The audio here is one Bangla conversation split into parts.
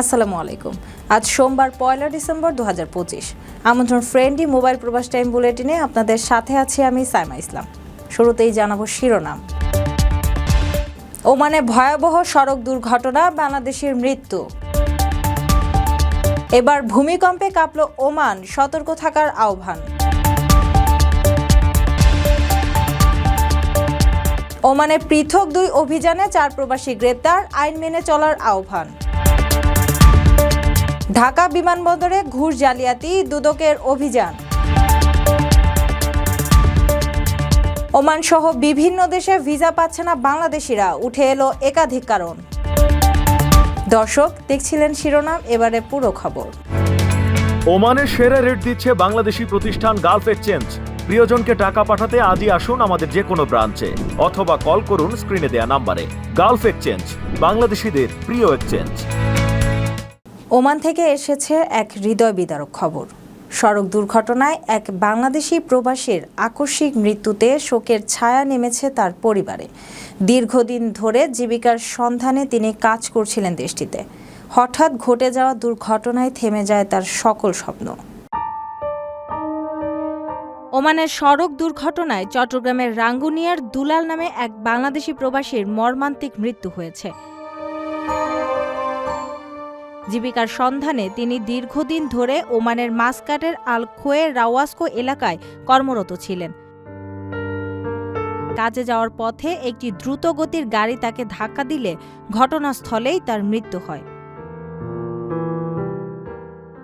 আসসালামু আলাইকুম। আজ সোমবার, পয়লা ডিসেম্বর দু হাজার পঁচিশ। আমন্ত্রণ ফ্রেন্ডলি মোবাইল প্রবাস টাইম বুলেটিনে আপনাদের সাথে আছি আমি সাইমা ইসলাম। শুরুতেই জানাব শিরোনাম। ওমানে ভয়াবহ সড়ক দুর্ঘটনা, বাংলাদেশের মৃত্যু। এবার ভূমিকম্পে কাঁপল ওমান, সতর্ক থাকার আহ্বান। ওমানে পৃথক দুই অভিযানে চার প্রবাসী গ্রেপ্তার, আইন মেনে চলার আহ্বান। ঢাকা বিমানবন্দরে ঘুষ জালিয়াতি, দুদকের অভিযান। ওমান সহ বিভিন্ন দেশে ভিসা পাচ্ছে না বাংলাদেশিরা, উঠে এলো একাধিক কারণ। দর্শক, দেখছিলেন শিরোনাম, এবারে পুরো খবর। ওমানের সেরা রেট দিচ্ছে বাংলাদেশি প্রতিষ্ঠান গালফ এক্সচেঞ্জ। প্রিয়জনকে টাকা পাঠাতে আজই আসুন আমাদের যে কোনো ব্রাঞ্চে, অথবা কল করুন স্ক্রিনে দেয়া নাম্বারে। গালফ এক্সচেঞ্জ, বাংলাদেশিদের প্রিয় এক্সচেঞ্জ। ওমান থেকে এসেছে এক হৃদয় বিদারক খবর। সড়ক দুর্ঘটনায় এক বাংলাদেশি প্রবাসীর আকস্মিক মৃত্যুতে শোকের ছায়া নেমেছে তার পরিবারে। দীর্ঘদিন ধরে জীবিকার সন্ধানে তিনি কাজ করছিলেন দেশটিতে। হঠাৎ ঘটে যাওয়া দুর্ঘটনায় থেমে যায় তার সকল স্বপ্ন। ওমানের সড়ক দুর্ঘটনায় চট্টগ্রামের রাঙ্গুনিয়ার দুলাল নামে এক বাংলাদেশি প্রবাসীর মর্মান্তিক মৃত্যু হয়েছে। জীবিকার সন্ধানে তিনি দীর্ঘদিন ধরে ওমানের মাসকাটের আল খোয়ে রাওয়াস্কো এলাকায় কর্মরত ছিলেন। কাজে যাওয়ার পথে একটি দ্রুতগতির গাড়ি তাকে ধাক্কা দিলে ঘটনাস্থলেই তার মৃত্যু হয়।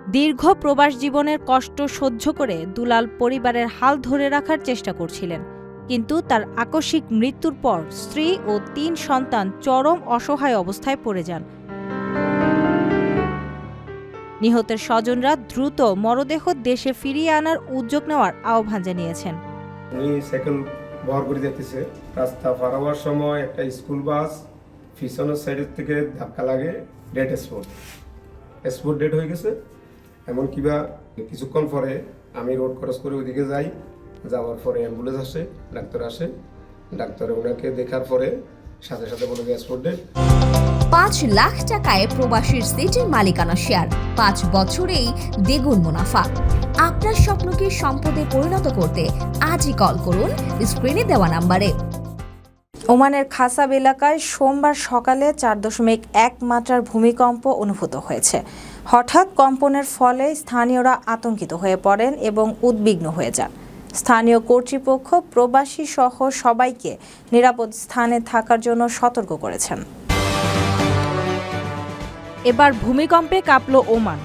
দীর্ঘ প্রবাস জীবনের কষ্ট সহ্য করে দুলাল পরিবারের হাল ধরে রাখার চেষ্টা করছিলেন। কিন্তু তার আকস্মিক মৃত্যুর পর স্ত্রী ও তিন সন্তান চরম অসহায় অবস্থায় পড়ে যান। নিহতের স্বজনরা দ্রুত মরদেহ দেশে ফিরিয়ে আনার উদ্যোগ নেওয়ার আহ্বান জানিয়েছেন। উনি সাইকেল বহর করে যেতেছে। রাস্তা পার হওয়ার সময় একটা স্কুল বাস পিছনের সাইডের থেকে ধাক্কা লাগে, ডেড স্পট। স্পট ডেড হয়ে গেছে। এমন কিবা কিছুক্ষণ পরে আমি রোড ক্রস করে ওইদিকে যাই। যাওয়ার পরে অ্যাম্বুলেন্স আসে, ডাক্তার আসে। ডাক্তারে ওনাকে দেখার পরে সাথে সাথে বলে যে স্পট ডেড। পাঁচ লাখ টাকায় প্রবাসীর সিটির মালিকানা শেয়ার। পাঁচ বছরেই দ্বিগুণ মুনাফা। আপনার স্বপ্নকে সম্পদে পরিণত করতে আজই কল করুন স্ক্রিনে দেওয়া নাম্বারে। ওমানের খাসাব এলাকায় সোমবার সকালে চার দশমিক এক মাত্রার ভূমিকম্প অনুভূত হয়েছে। হঠাৎ কম্পনের ফলে স্থানীয়রা আতঙ্কিত হয়ে পড়েন এবং উদ্বিগ্ন হয়ে যান। স্থানীয় কর্তৃপক্ষ প্রবাসী সহ সবাইকে নিরাপদ স্থানে থাকার জন্য সতর্ক করেছেন। এবার ভূমিকম্পে কাঁপল ওমান।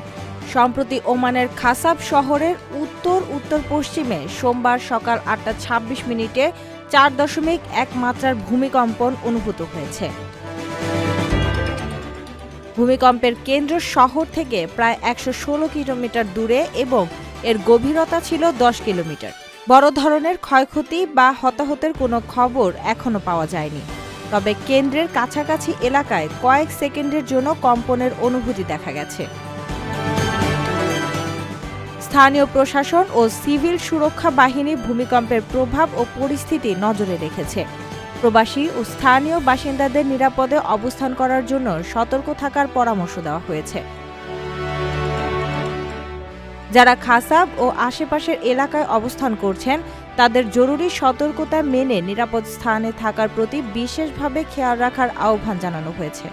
সম্প্রতি ওমানের খাসাব শহরের উত্তর উত্তর পশ্চিমে সোমবার সকাল আটটা ছাব্বিশ মিনিটে চার দশমিক এক মাত্রার ভূমিকম্পন অনুভূত হয়েছে। ভূমিকম্পের কেন্দ্র শহর থেকে প্রায় একশো ষোলো কিলোমিটার দূরে এবং এর গভীরতা ছিল দশ কিলোমিটার। বড় ধরনের ক্ষয়ক্ষতি বা হতাহতের কোনো খবর এখনও পাওয়া যায়নি। তবে কেন্দ্রের কাছাকাছি এলাকায় কয়েক সেকেন্ডের জন্য কম্পনের অনুভূতি দেখা গেছে। স্থানীয় প্রশাসন ও সিভিল সুরক্ষা বাহিনী ভূমিকম্পের প্রভাব ও পরিস্থিতি নজরে রেখেছে। প্রবাসী ও স্থানীয় বাসিন্দাদের নিরাপদে অবস্থান করার জন্য সতর্ক থাকার পরামর্শ দেওয়া হয়েছে। যারা খাসাব ও আশেপাশের এলাকায় অবস্থান করছেন তাদের জরুরি সতর্কতা মেনে নিরাপদ স্থানে থাকার প্রতি বিশেষভাবে খেয়াল রাখার আহ্বান জানানো হয়েছে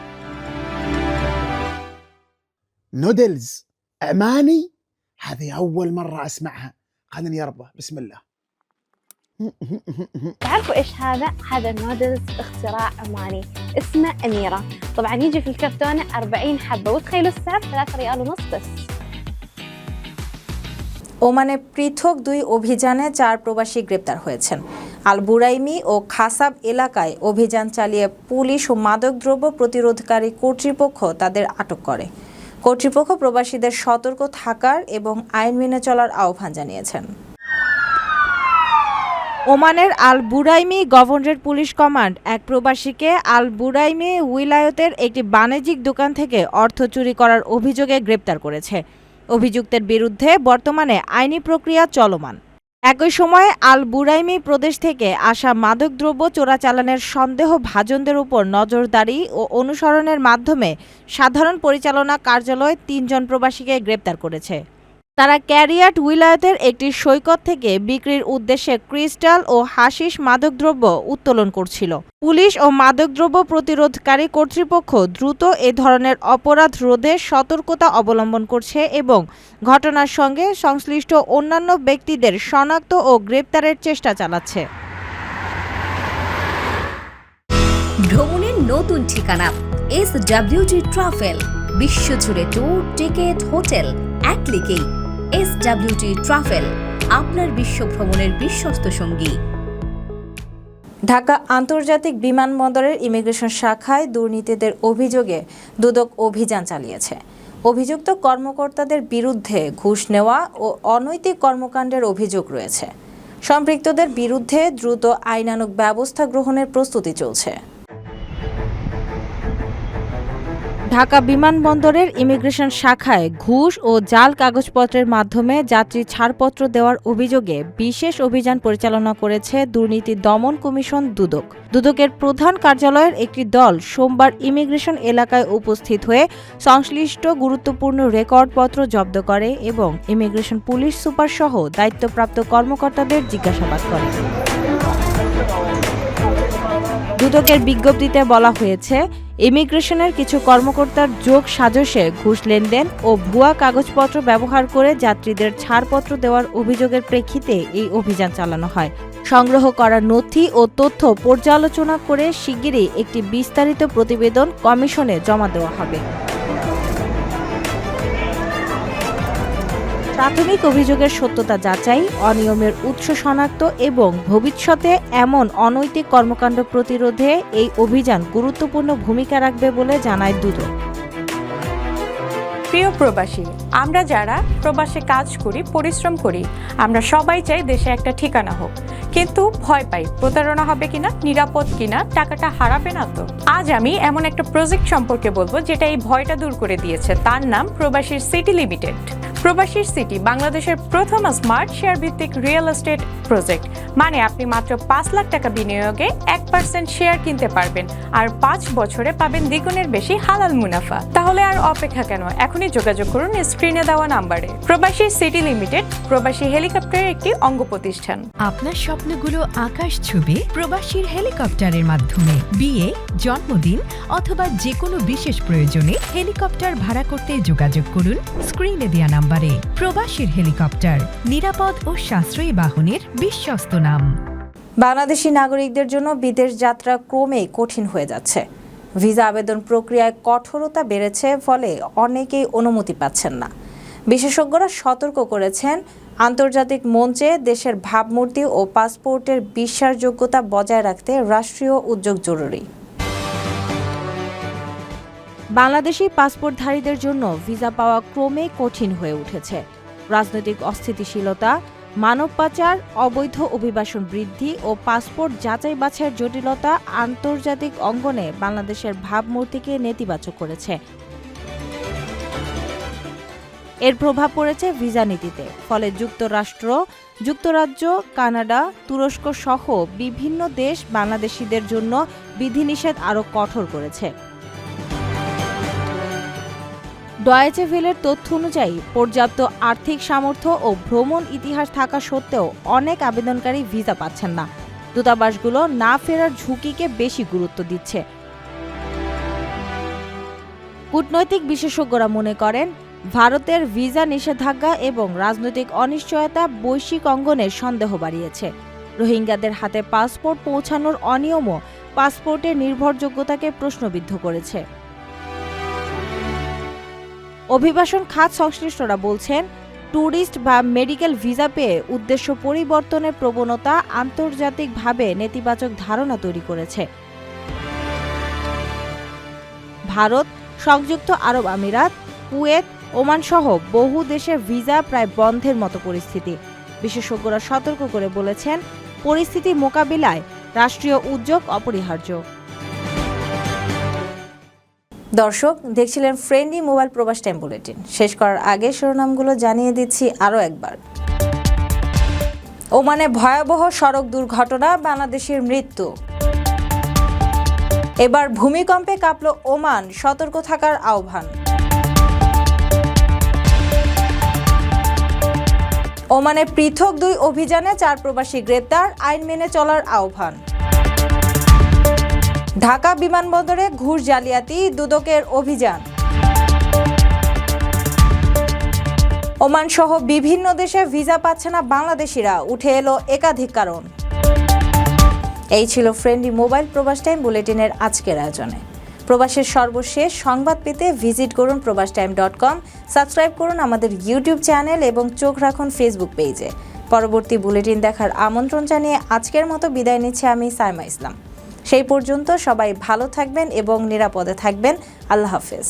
نودلز عماني هذه أول مرة أسمعها خليني يربى بسم الله تعرفوا ايش هذا؟ هذا النودلز اختراع عماني اسمه اميره، طبعا يجي في الكرتونه 40 حبه وتخيلوا السعر 3 ريال ونص بس. ওমানে পৃথক দুই অভিযানে চার প্রবাসী গ্রেপ্তার হয়েছেন। আল বুরাইমি ও খাসাব এলাকায় অভিযান চালিয়ে পুলিশ ও মাদকদ্রব্য প্রতিরোধকারী কর্তৃপক্ষ তাদের আটক করে। কর্তৃপক্ষ প্রবাসীদের সতর্ক থাকার এবং আইন মেনে চলার আহ্বান জানিয়েছেন। ওমানের Al Buraimi governorate police command এক প্রবাসীকে আল বুরাইমি উইলায়তের একটি বাণিজ্যিক দোকান থেকে অর্থ চুরি করার অভিযোগে গ্রেপ্তার করেছে। অভিযুক্তের বিরুদ্ধে বর্তমানে আইনি প্রক্রিয়া চলমান। একই সময়ে আল বুরাইমি প্রদেশ থেকে আসা মাদকদ্রব্য চোরাচালানের সন্দেহ ভাজনদের উপর নজরদারি ও অনুসরণের মাধ্যমে সাধারণ পরিচালনা কার্যালয় তিনজন প্রবাসীকে গ্রেপ্তার করেছে। তারা ক্যারিয়াট উইলায়তের একটি সৈকত থেকে বিক্রির উদ্দেশ্যে ক্রিস্টাল ও হাসিস মাদকদ্রব্য উত্তোলন করছিল। পুলিশ ও মাদকদ্রব্য প্রতিরোধকারী কর্তৃপক্ষ দ্রুত এ ধরনের অপরাধ রোধে সতর্কতা অবলম্বন করছে এবং ঘটনার সঙ্গে সংশ্লিষ্ট অন্যান্য ব্যক্তিদের শনাক্ত ও গ্রেপ্তারের চেষ্টা চালাচ্ছে। ভ্রমণের নতুন ঠিকানা এস ডাব্লিউটি ট্রাভেল বিশ্বজুড়ে ট্যুর টিকিট হোটেল এক ক্লিকেই এস ডাব্লিউটি ট্রাভেল আপনার বিশ্ব ভ্রমণের বিশ্বস্ত সঙ্গী। ঢাকা আন্তর্জাতিক বিমানবন্দরের ইমিগ্রেশন শাখায় দুর্নীতিদের অভিযোগে দুদক অভিযান চালিয়েছে। অভিযুক্ত কর্মকর্তাদের বিরুদ্ধে ঘুষ নেওয়া ও অনৈতিক কর্মকাণ্ডের অভিযোগ রয়েছে। সম্পৃক্তদের বিরুদ্ধে দ্রুত আইনানুগ ব্যবস্থা গ্রহণের প্রস্তুতি চলছে। ঢাকা বিমানবন্দরের ইমিগ্রেশন শাখায় ঘুষ ও জাল কাগজপত্রের মাধ্যমে যাত্রী ছাড়পত্র দেওয়ার অভিযোগে বিশেষ অভিযান পরিচালনা করেছে দুর্নীতি দমন কমিশন দুদক। দুদকের প্রধান কার্যালয়ের একটি দল সোমবার ইমিগ্রেশন এলাকায় উপস্থিত হয়ে সংশ্লিষ্ট গুরুত্বপূর্ণ রেকর্ডপত্র জব্দ করে এবং ইমিগ্রেশন পুলিশ সুপার সহ দায়িত্বপ্রাপ্ত কর্মকর্তাদের জিজ্ঞাসাবাদ করে। দুদকের বিজ্ঞপ্তিতে বলা হয়েছে, ইমিগ্রেশনের কিছু কর্মকর্তার যোগ সাজসে ঘুষ লেনদেন ও ভুয়া কাগজপত্র ব্যবহার করে যাত্রীদের ছাড়পত্র দেওয়ার অভিযোগের প্রেক্ষিতে এই অভিযান চালানো হয়। সংগ্রহ করা নথি ও তথ্য পর্যালোচনা করে শিগগিরই একটি বিস্তারিত প্রতিবেদন কমিশনে জমা দেওয়া হবে। প্রাথমিক অভিযোগের সত্যতা যাচাই, অনিয়মের উৎস শনাক্ত এবং ভবিষ্যতে এমন অনৈতিক কর্মকাণ্ড প্রতিরোধে এই অভিযান গুরুত্বপূর্ণ ভূমিকা রাখবে বলে জানায় দুদক। প্রিয় প্রবাসী আমরা যারা প্রবাসে কাজ করি, পরিশ্রম করি, আমরা সবাই চাই দেশে একটা ঠিকানা হোক। কিন্তু ভয় পাই, প্রতারণা হবে কিনা, নিরাপদ কিনা, টাকাটা হারাবে না তো? আজ আমি এমন একটা প্রজেক্ট সম্পর্কে বলব, যেটা এই ভয়টা দূর করে দিয়েছে। তার নাম প্রবাসীর সিটি লিমিটেড। প্রবাসীর সিটি বাংলাদেশের প্রথম স্মার্ট শেয়ার ভিত্তিক রিয়েল এস্টেট প্রজেক্ট। মানে আপনি মাত্র পাঁচ লাখ টাকা বিনিয়োগে এক পার্সেন্ট শেয়ার কিনতে পারবেন আর পাঁচ বছরে পাবেন দ্বিগুণের বেশি হালাল মুনাফা। তাহলে আর অপেক্ষা কেন? এখনই যোগাযোগ করুন স্ক্রিনে দেওয়া নাম্বারে প্রবাসী সিটি লিমিটেড প্রবাসী হেলিকপ্টারের একটি অঙ্গ প্রতিষ্ঠান। আপনার স্বপ্নগুলো আকাশ ছুবে প্রবাসীর হেলিকপ্টারের মাধ্যমে। বিয়ে জন্মদিন অথবা যে কোনো বিশেষ প্রয়োজনে হেলিকপ্টার ভাড়া করতে যোগাযোগ করুন স্ক্রিনে দেওয়া নাম্বারে। প্রবাসীর হেলিকপ্টার নিরাপদ ও সাশ্রয়ী বাহনের বিশ্বস্ত নাম। বাংলাদেশি নাগরিকদের জন্য বিদেশ যাত্রা ক্রমেই কঠিন হয়ে যাচ্ছে। ভিসা আবেদন প্রক্রিয়ায় কঠোরতা বেড়েছে, ফলে অনেকেই অনুমতি পাচ্ছেন না। বিশেষজ্ঞরা সতর্ক করেছেন, আন্তর্জাতিক মঞ্চে দেশের ভাবমূর্তি ও পাসপোর্টের বিশ্বাসযোগ্যতা বজায় রাখতে রাষ্ট্রীয় উদ্যোগ জরুরি। বাংলাদেশি পাসপোর্টধারীদের জন্য ভিসা পাওয়া ক্রমেই কঠিন হয়ে উঠেছে। রাজনৈতিক অস্থিতিশীলতা মানব পাচার, অবৈধ অভিবাসন বৃদ্ধি ও পাসপোর্ট যাচাই বাছাইয়ের জটিলতা আন্তর্জাতিক অঙ্গনে বাংলাদেশের ভাবমূর্তিকে নেতিবাচক করেছে। এর প্রভাব পড়েছে ভিসা নীতিতে। ফলে যুক্তরাষ্ট্র, যুক্তরাজ্য, কানাডা, তুরস্ক সহ বিভিন্ন দেশ বাংলাদেশিদের জন্য বিধিনিষেধ আরও কঠোর করেছে। ডয়েচে ভেলের তথ্য অনুযায়ী, পর্যাপ্ত আর্থিক সামর্থ্য ও ভ্রমণ ইতিহাস থাকা সত্ত্বেও অনেক আবেদনকারী ভিসা পাচ্ছেন না। দূতাবাসগুলো না ফেরার ঝুঁকিকে বেশি গুরুত্ব দিচ্ছে। কূটনৈতিক বিশেষজ্ঞরা মনে করেন, ভারতের ভিসা নিষেধাজ্ঞা এবং রাজনৈতিক অনিশ্চয়তা বৈশ্বিক অঙ্গনের সন্দেহ বাড়িয়েছে। রোহিঙ্গাদের হাতে পাসপোর্ট পৌঁছানোর অনিয়মও পাসপোর্টের নির্ভরযোগ্যতাকে প্রশ্নবিদ্ধ করেছে। অভিবাসন খাত সংশ্লিষ্টরা বলছেন, ট্যুরিস্ট বা মেডিকেল ভিসা পেয়ে উদ্দেশ্য পরিবর্তনের প্রবণতা আন্তর্জাতিকভাবে নেতিবাচক ধারণা তৈরি করেছে। ভারত, সংযুক্ত আরব আমিরাত, কুয়েত, ওমান সহ বহু দেশে ভিসা প্রায় বন্ধের মতো পরিস্থিতি। বিশেষজ্ঞরা সতর্ক করে বলেছেন, পরিস্থিতি মোকাবিলায় রাষ্ট্রীয় উদ্যোগ অপরিহার্য। দর্শক, দেখছিলেন friendly mobile Probash time bulletin শেষ করার আগে শিরোনামগুলো জানিয়ে দিচ্ছি আরও একবার। ওমানে ভয়াবহ সড়ক দুর্ঘটনা, বাংলাদেশের মৃত্যু। এবার ভূমিকম্পে কাঁপল ওমান, সতর্ক থাকার আহ্বান। ওমানে পৃথক দুই অভিযানে চার প্রবাসী গ্রেপ্তার, আইন মেনে চলার আহ্বান। ঢাকা বিমানবন্দরে ঘুষ জালিয়াতি, দুদকের অভিযান। ওমান সহ বিভিন্ন দেশে ভিসা পাচ্ছে না বাংলাদেশিরা, উঠে এলো একাধিক কারণ। এই ছিল ফ্রেন্ডলি মোবাইল প্রবাস টাইম বুলেটিনের আজকের আয়োজনে। প্রবাসের সর্বশেষ সংবাদ পেতে ভিজিট করুন প্রবাস টাইম ডট কম, সাবস্ক্রাইব করুন আমাদের ইউটিউব চ্যানেল এবং চোখ রাখুন ফেসবুক পেজে। পরবর্তী বুলেটিন দেখার আমন্ত্রণ জানিয়ে আজকের মতো বিদায় নিচ্ছে আমি সাইমা ইসলাম। সেই পর্যন্ত সবাই ভালো থাকবেন এবং নিরাপদে থাকবেন। আল্লাহ হাফেজ।